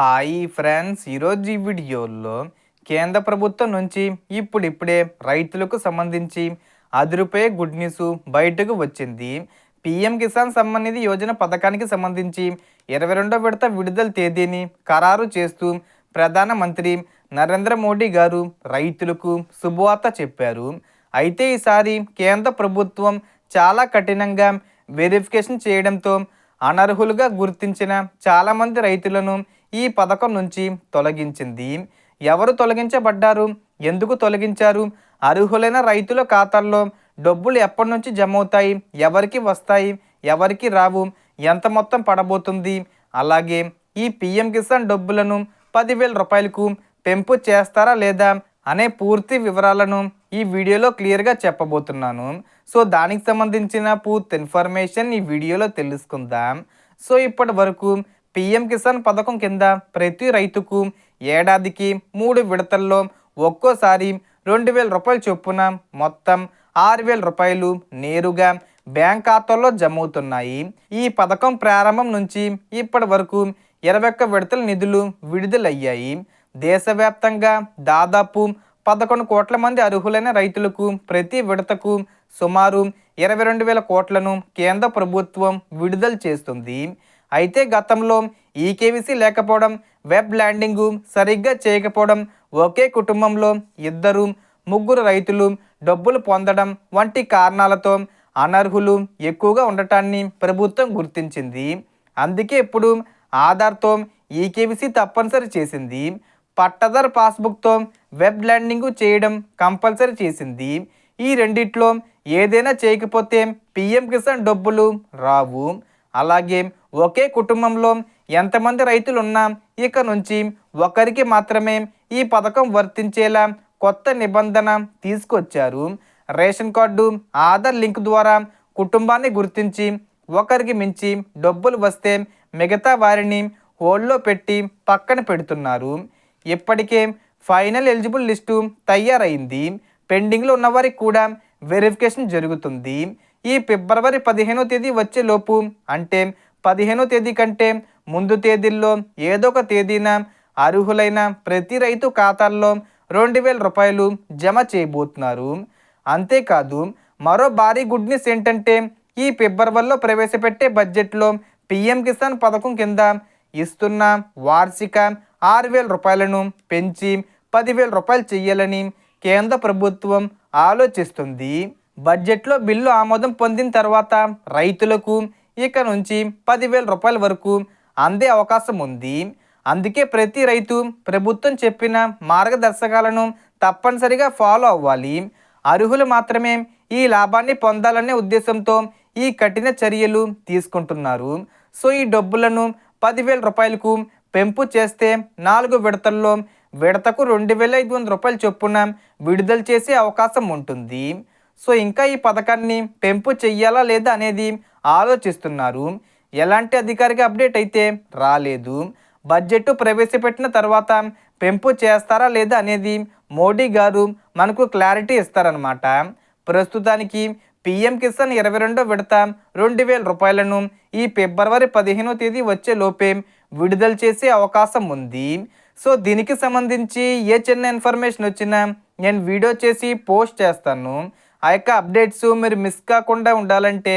Hi friends. ఈరోజు ఈ వీడియోలో కేంద్ర ప్రభుత్వం నుంచి ఇప్పుడిప్పుడే రైతులకు సంబంధించి అదిరిపోయే గుడ్ న్యూస్ బయటకు వచ్చింది. పిఎం కిసాన్ సమ్మాన్ నిధి యోజన పథకానికి సంబంధించి ఇరవై రెండో విడత విడుదల తేదీని ఖరారు చేస్తూ ప్రధానమంత్రి నరేంద్ర మోడీ గారు రైతులకు శుభవార్త చెప్పారు. అయితే ఈసారి కేంద్ర ప్రభుత్వం చాలా కఠినంగా వెరిఫికేషన్ చేయడంతో అనర్హులుగా గుర్తించిన చాలామంది రైతులను ఈ పథకం నుంచి తొలగించింది. ఎవరు తొలగించబడ్డారు? ఎందుకు తొలగించారు? అర్హులైన రైతుల ఖాతాల్లో డబ్బులు ఎప్పటి నుంచి జమ అవుతాయి ఎవరికి వస్తాయి? ఎవరికి రావు? ఎంత మొత్తం పడబోతుంది? అలాగే ఈ పిఎం కిసాన్ డబ్బులను పదివేల రూపాయలకు పెంపు చేస్తారా లేదా అనే పూర్తి వివరాలను ఈ వీడియోలో క్లియర్గా చెప్పబోతున్నాను. సో దానికి సంబంధించిన పూర్తి ఇన్ఫర్మేషన్ ఈ వీడియోలో తెలుసుకుందాం. సో ఇప్పటి వరకు పిఎం కిసాన్ పథకం కింద ప్రతి రైతుకు ఏడాదికి మూడు విడతల్లో ఒక్కోసారి రెండు వేల రూపాయలు చొప్పున మొత్తం ఆరు వేల రూపాయలు నేరుగా బ్యాంక్ ఖాతాల్లో జమ అవుతున్నాయి ఈ పథకం ప్రారంభం నుంచి ఇప్పటి వరకు ఇరవై ఒక్క విడతల నిధులు విడుదలయ్యాయి. దేశవ్యాప్తంగా దాదాపు పదకొండు కోట్ల మంది అర్హులైన రైతులకు ప్రతి విడతకు సుమారు ఇరవై రెండు వేల కోట్లను కేంద్ర ప్రభుత్వం విడుదల చేస్తుంది. అయితే గతంలో ఈకేవీసీ లేకపోవడం వెబ్ ల్యాండింగు సరిగ్గా చేయకపోవడం ఒకే కుటుంబంలో ఇద్దరు ముగ్గురు రైతులు డబ్బులు పొందడం వంటి కారణాలతో అనర్హులు ఎక్కువగా ఉండటాన్ని ప్రభుత్వం గుర్తించింది. అందుకే ఇప్పుడు ఆధార్తో ఈకేవీసీ తప్పనిసరి చేసింది. పట్టదార్ పాస్బుక్తో వెబ్ ల్యాండింగ్ చేయడం కంపల్సరీ చేసింది. ఈ రెండిట్లో ఏదైనా చేయకపోతే పిఎం కిసాన్ డబ్బులు రావు. అలాగే ఒకే కుటుంబంలో ఎంతమంది రైతులు ఉన్నా ఇక నుంచి ఒకరికి మాత్రమే ఈ పథకం వర్తించేలా కొత్త నిబంధన తీసుకొచ్చారు. రేషన్ కార్డు ఆధార్ లింక్ ద్వారా కుటుంబాన్ని గుర్తించి ఒకరికి మించి డబ్బులు వస్తే మిగతా వారిని హోల్డ్లో పెట్టి పక్కన పెడుతున్నారు. ఇప్పటికే ఫైనల్ ఎలిజిబుల్ లిస్టు తయారైంది. పెండింగ్లో ఉన్నవారికి కూడా వెరిఫికేషన్ జరుగుతుంది. ఈ ఫిబ్రవరి పదిహేనో తేదీ వచ్చే లోపు అంటే పదిహేనో తేదీ కంటే ముందు తేదీల్లో ఏదో ఒక తేదీన అర్హులైన ప్రతి రైతు ఖాతాల్లో రెండు వేల రూపాయలు జమ చేయబోతున్నారు. అంతేకాదు మరో భారీ గుడ్ న్యూస్ ఏంటంటే ఈ ఫిబ్రవరిలో ప్రవేశపెట్టే బడ్జెట్లో పిఎం కిసాన్ పథకం కింద ఇస్తున్న వార్షిక ఆరు వేల రూపాయలను పెంచి పదివేల రూపాయలు చేయాలని కేంద్ర ప్రభుత్వం ఆలోచిస్తుంది. బడ్జెట్లో బిల్లు ఆమోదం పొందిన తర్వాత రైతులకు ఇక నుంచి పదివేల రూపాయల వరకు అందే అవకాశం ఉంది. అందుకే ప్రతి రైతు ప్రభుత్వం చెప్పిన మార్గదర్శకాలను తప్పనిసరిగా ఫాలో అవ్వాలి. అర్హులు మాత్రమే ఈ లాభాన్ని పొందాలనే ఉద్దేశంతో ఈ కఠిన చర్యలు తీసుకుంటున్నారు. సో ఈ డబ్బులను పదివేల రూపాయలకు పెంపు చేస్తే నాలుగు విడతల్లో విడతకు రెండు వేల ఐదు వందల రూపాయల చొప్పున విడుదల చేసే అవకాశం ఉంటుంది. సో ఇంకా ఈ పథకాన్ని పెంపు చెయ్యాలా లేదా అనేది ఆలోచిస్తున్నారు. ఎలాంటి అధికారిక అప్డేట్ అయితే రాలేదు. బడ్జెట్ ప్రవేశపెట్టిన తర్వాత పెంపు చేస్తారా లేదా అనేది మోడీ గారు మనకు క్లారిటీ ఇస్తారనమాట ప్రస్తుతానికి పిఎం కిసాన్ ఇరవై రెండో విడత రెండు వేల రూపాయలను ఈ ఫిబ్రవరి పదిహేనో తేదీ వచ్చే లోపే విడుదల చేసే అవకాశం ఉంది. సో దీనికి సంబంధించి ఏ చిన్న ఇన్ఫర్మేషన్ వచ్చినా నేను వీడియో చేసి పోస్ట్ చేస్తాను. ఆ యొక్క అప్డేట్స్ మీరు మిస్ కాకుండా ఉండాలంటే